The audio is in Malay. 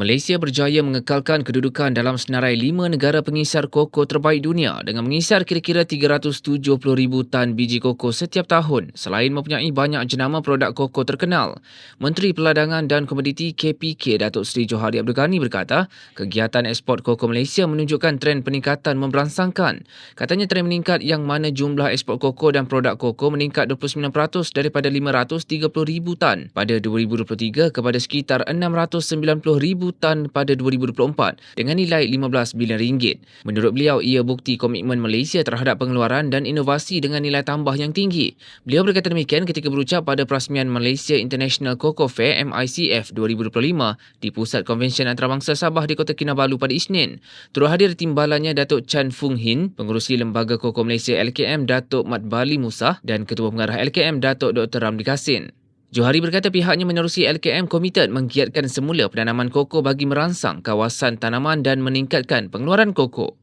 Malaysia berjaya mengekalkan kedudukan dalam senarai lima negara pengisar koko terbaik dunia dengan mengisar kira-kira 370,000 tan biji koko setiap tahun selain mempunyai banyak jenama produk koko terkenal. Menteri Peladangan dan Komoditi KPK Datuk Seri Johari Abdul Ghani berkata, kegiatan ekspor koko Malaysia menunjukkan tren peningkatan memberangsangkan. Katanya tren meningkat yang mana jumlah ekspor koko dan produk koko meningkat 29% daripada 530,000 tan pada 2023 kepada sekitar 690,000 tan pada 2024 dengan nilai 15 bilion ringgit. Menurut beliau, ia bukti komitmen Malaysia terhadap pengeluaran dan inovasi dengan nilai tambah yang tinggi. Beliau berkata demikian ketika berucap pada perasmian Malaysia International Cocoa Fair MICF 2025 di Pusat Konvensyen Antarabangsa Sabah di Kota Kinabalu pada Isnin. Turut hadir timbalannya Datuk Chan Fung Hin, Pengurusi Lembaga Koko Malaysia LKM Datuk Mat Bali Musa dan Ketua Pengarah LKM Datuk Dr. Ramli Kasin. Johari berkata pihaknya menerusi LKM komited menggiatkan semula penanaman koko bagi merangsang kawasan tanaman dan meningkatkan pengeluaran koko.